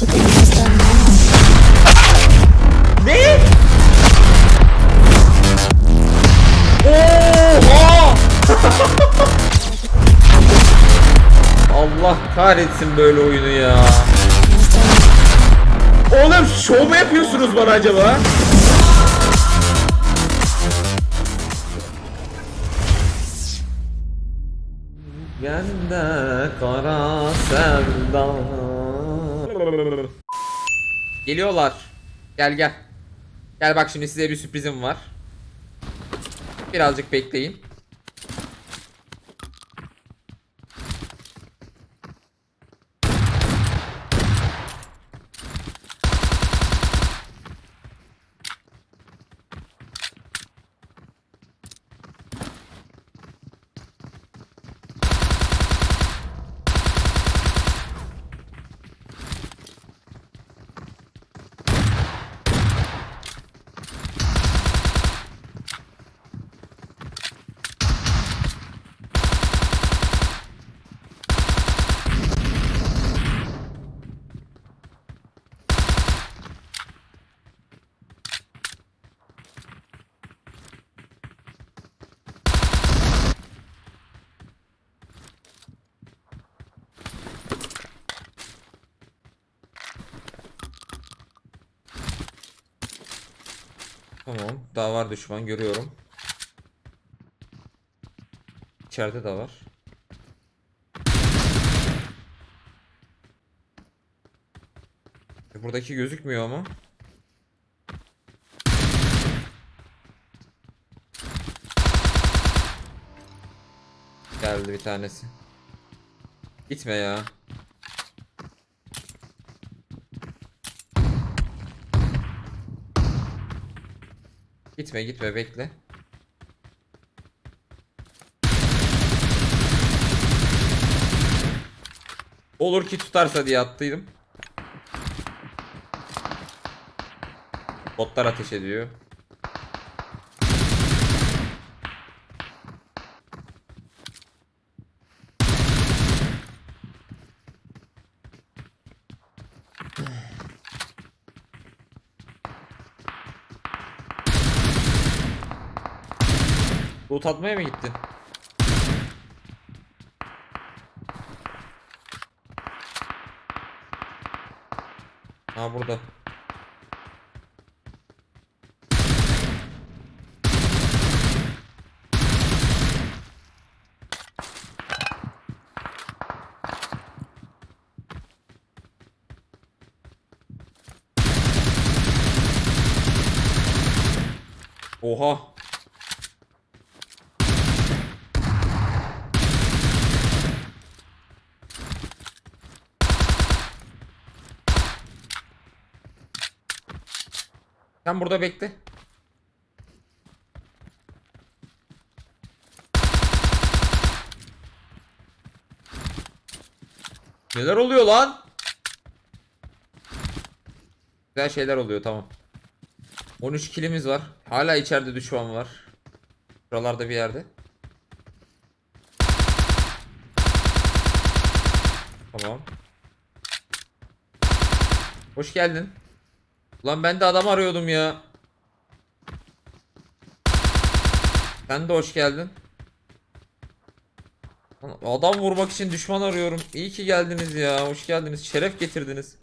Used to Ne? Oha! Allah kahretsin böyle oyunu ya. Oğlum şov mu yapıyorsunuz bana acaba? Yende kara sevda. Geliyorlar. Gel gel. Gel bak şimdi size bir sürprizim var. Birazcık bekleyin. Tamam. Daha var düşman görüyorum. İçeride de var. E, Buradaki gözükmüyor ama. Geldi bir tanesi. Gitme ya. Gitme gitme bekle. Olur ki tutarsa diye attıydım. Botlar ateş ediyor. Loot atmaya mı gittin? Ha burada. Oha. Sen burada bekle. Neler oluyor lan? Güzel şeyler oluyor tamam. 13 kilimiz var. Hala içeride düşman var. Buralarda bir yerde. Tamam. Hoş geldin. Ulan ben de adam arıyordum ya. Sen de hoş geldin. Adam vurmak için düşman arıyorum. İyi ki geldiniz ya. Hoş geldiniz. Şeref getirdiniz.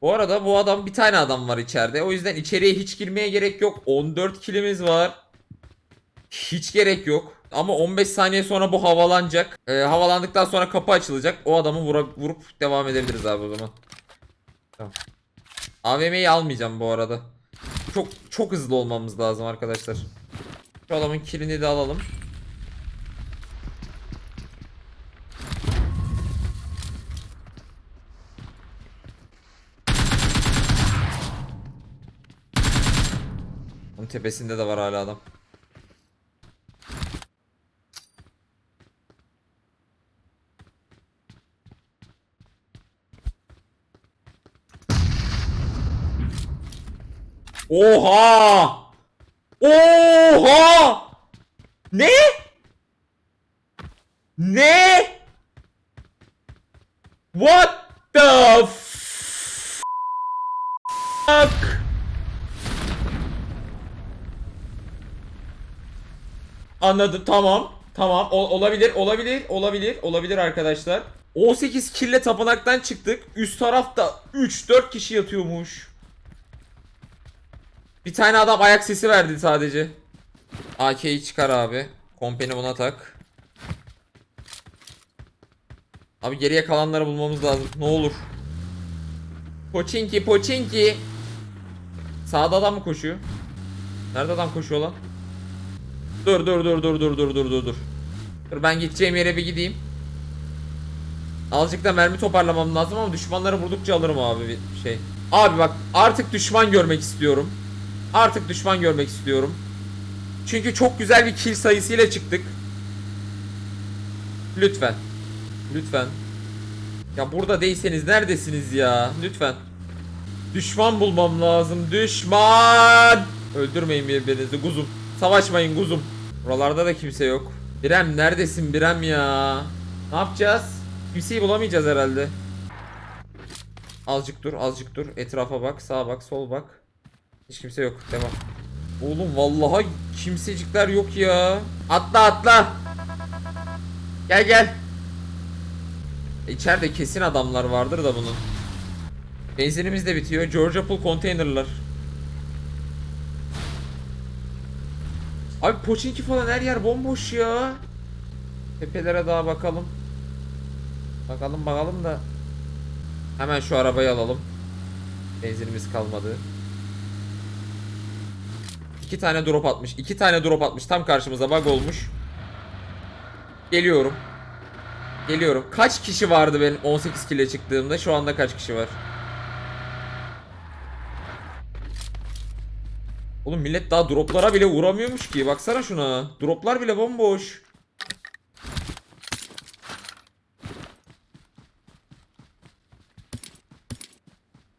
Bu arada bu adam bir tane adam var içeride. O yüzden içeriye hiç girmeye gerek yok. 14 kilimiz var. Hiç gerek yok. Ama 15 saniye sonra bu havalanacak. Ee, havalandıktan sonra kapı açılacak. O adamı vura- vurup devam edebiliriz abi o zaman. Tamam. AVM'yi almayacağım bu arada. Çok çok hızlı olmamız lazım arkadaşlar. Şu adamın kilini de alalım. Onun tepesinde de var hala adam. Oha! Oha! Ne? Ne? What the fuck? Anladım tamam. Tamam O- olabilir olabilir olabilir olabilir arkadaşlar. 18 kille tapınaktan çıktık. Üst tarafta 3-4 kişi yatıyormuş. Bir tane adam ayak sesi verdi sadece. AK'yi çıkar abi. Kompeni buna tak. Abi geriye kalanları bulmamız lazım. Ne olur. Poçinki poçinki. Sağda adam mı koşuyor? Nerede adam koşuyor lan? Dur dur dur dur dur dur dur dur dur. Dur ben gideceğim yere bir gideyim. Azıcık da mermi toparlamam lazım ama düşmanları vurdukça alırım abi bir şey. Abi bak artık düşman görmek istiyorum. Artık düşman görmek istiyorum. Çünkü çok güzel bir kill sayısıyla çıktık. Lütfen. Lütfen. Ya burada değilseniz neredesiniz ya? Lütfen. Düşman bulmam lazım. Düşman! Öldürmeyin birbirinizi kuzum. Savaşmayın kuzum. Buralarda da kimse yok. Birem neredesin Birem ya? Ne yapacağız? Kimseyi bulamayacağız herhalde. Azıcık dur, azıcık dur. Etrafa bak, sağa bak, sol bak. Hiç kimse yok. Devam. Oğlum vallahi kimsecikler yok ya. Atla atla. Gel gel. İçeride kesin adamlar vardır da bunun. Benzinimiz de bitiyor. Georgia Pool konteynerlar. Abi Poçinki falan her yer bomboş ya. Tepelere daha bakalım. Bakalım bakalım da. Hemen şu arabayı alalım. Benzinimiz kalmadı. İki tane drop atmış. iki tane drop atmış. Tam karşımıza bug olmuş. Geliyorum. Geliyorum. Kaç kişi vardı benim 18 kile çıktığımda? Şu anda kaç kişi var? Oğlum millet daha droplara bile uğramıyormuş ki. Baksana şuna. Droplar bile bomboş.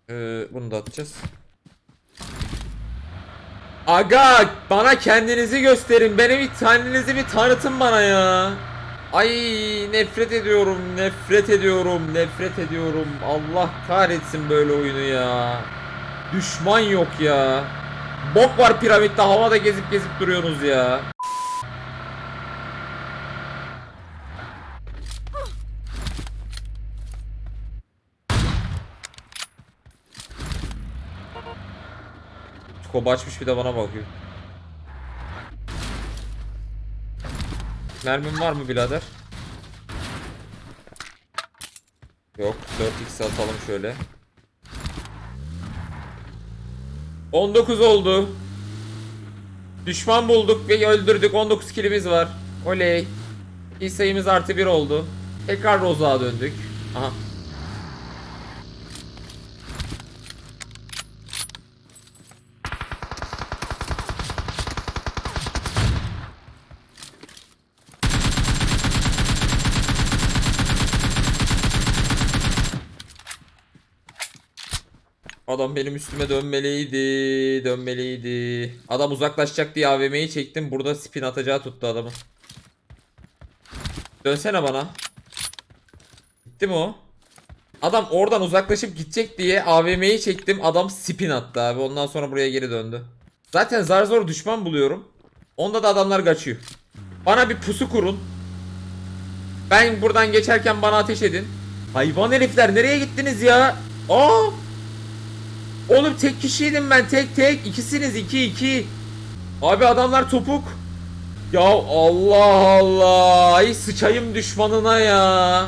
Ee, bunu da atacağız. Aga bana kendinizi gösterin. Beni bir kendinizi bir tanıtın bana ya. Ay nefret ediyorum, nefret ediyorum, nefret ediyorum. Allah kahretsin böyle oyunu ya. Düşman yok ya. Bok var piramitte havada gezip gezip duruyorsunuz ya. Koba açmış bir de bana bakıyor. Mermin var mı birader? Yok 4x atalım şöyle. 19 oldu. Düşman bulduk ve öldürdük. 19 kilimiz var. Oley. İyi sayımız artı 1 oldu. Tekrar Roza'ya döndük. Aha. Adam benim üstüme dönmeliydi, dönmeliydi. Adam uzaklaşacak diye AVM'yi çektim. Burada spin atacağı tuttu adamın. Dönsene bana. Gitti mi o? Adam oradan uzaklaşıp gidecek diye AVM'yi çektim. Adam spin attı abi. Ondan sonra buraya geri döndü. Zaten zar zor düşman buluyorum. Onda da adamlar kaçıyor. Bana bir pusu kurun. Ben buradan geçerken bana ateş edin. Hayvan herifler nereye gittiniz ya? Aa! Oğlum tek kişiydim ben tek tek. İkisiniz iki iki. Abi adamlar topuk. Ya Allah Allah. Ay sıçayım düşmanına ya.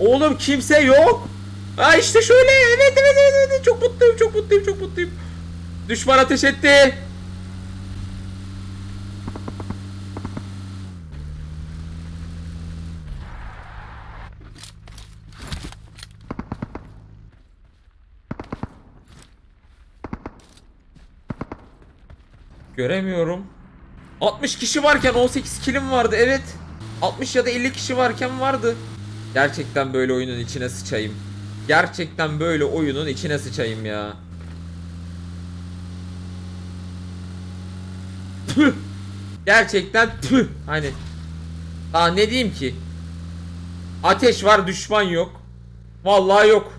Oğlum kimse yok. Ha işte şöyle. Evet evet evet. evet. Çok mutluyum çok mutluyum çok mutluyum. Düşman ateş etti. Göremiyorum. 60 kişi varken 18 kilim vardı evet. 60 ya da 50 kişi varken vardı. Gerçekten böyle oyunun içine sıçayım. Gerçekten böyle oyunun içine sıçayım ya. Tüh. Gerçekten tüh. Hani. Daha ne diyeyim ki? Ateş var düşman yok. Vallahi yok.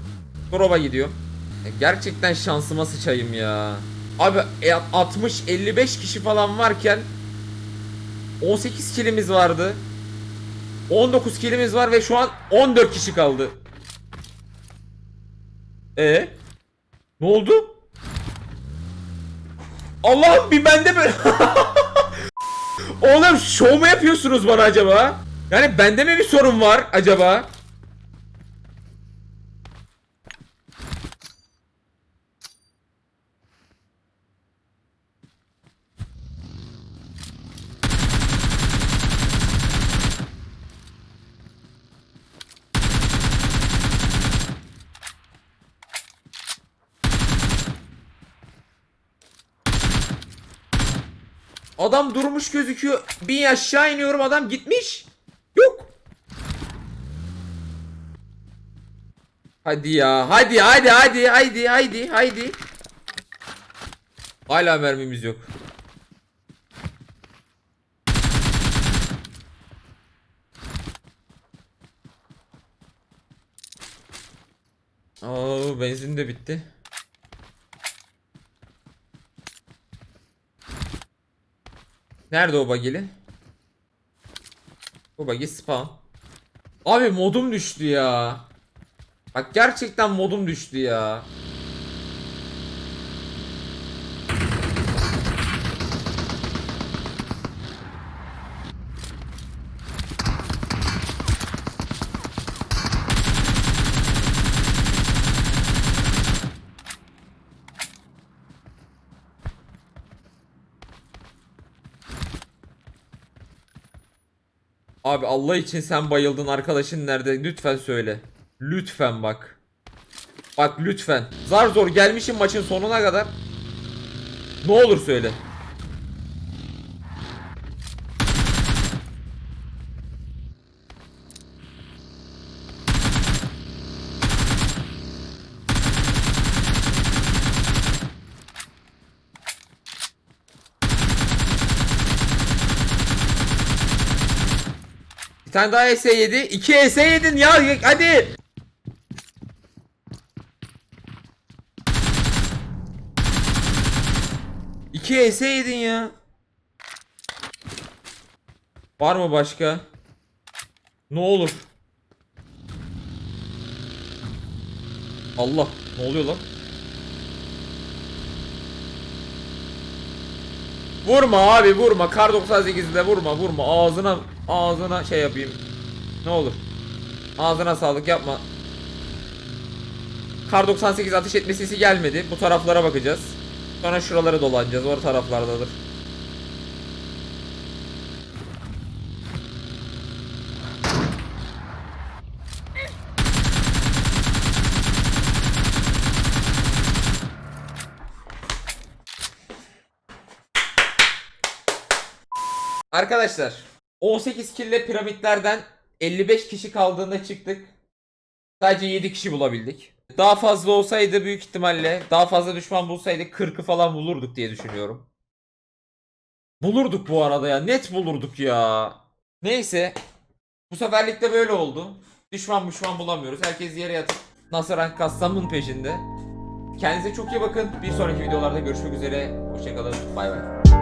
Drop'a gidiyorum. E, Gerçekten şansıma sıçayım ya. Abi e, 60 55 kişi falan varken 18 kilimiz vardı. 19 kilimiz var ve şu an 14 kişi kaldı. E Ne oldu? Allah'ım bir bende böyle Oğlum şov mu yapıyorsunuz bana acaba? Yani bende mi bir sorun var acaba? Adam durmuş gözüküyor. Bir aşağı iniyorum adam gitmiş. Yok. Hadi ya. Hadi hadi hadi hadi hadi hadi. Hala mermimiz yok. Aa benzin de bitti. Nerede o bagili? Bu bagi spawn. Abi modum düştü ya. Bak gerçekten modum düştü ya. Abi Allah için sen bayıldın arkadaşın nerede? Lütfen söyle. Lütfen bak. Bak lütfen. Zar zor gelmişim maçın sonuna kadar. Ne olur söyle. Bir tane daha ES yedi. İki ES yedin ya. Hadi. İki ES yedin ya. Var mı başka? Ne olur. Allah. Ne oluyor lan? Vurma abi vurma. Kar 98'de vurma vurma. Ağzına ağzına şey yapayım. Ne olur. Ağzına sağlık yapma. Kar 98 ateş etme sesi gelmedi. Bu taraflara bakacağız. Sonra şuralara dolanacağız. O taraflardadır. Arkadaşlar 18 kille piramitlerden 55 kişi kaldığında çıktık. Sadece 7 kişi bulabildik. Daha fazla olsaydı büyük ihtimalle daha fazla düşman bulsaydık 40'ı falan bulurduk diye düşünüyorum. Bulurduk bu arada ya. Net bulurduk ya. Neyse. Bu seferlik de böyle oldu. Düşman düşman bulamıyoruz. Herkes yere yatıp nasıl rank kassamın peşinde. Kendinize çok iyi bakın. Bir sonraki videolarda görüşmek üzere. Hoşçakalın. Bay bay.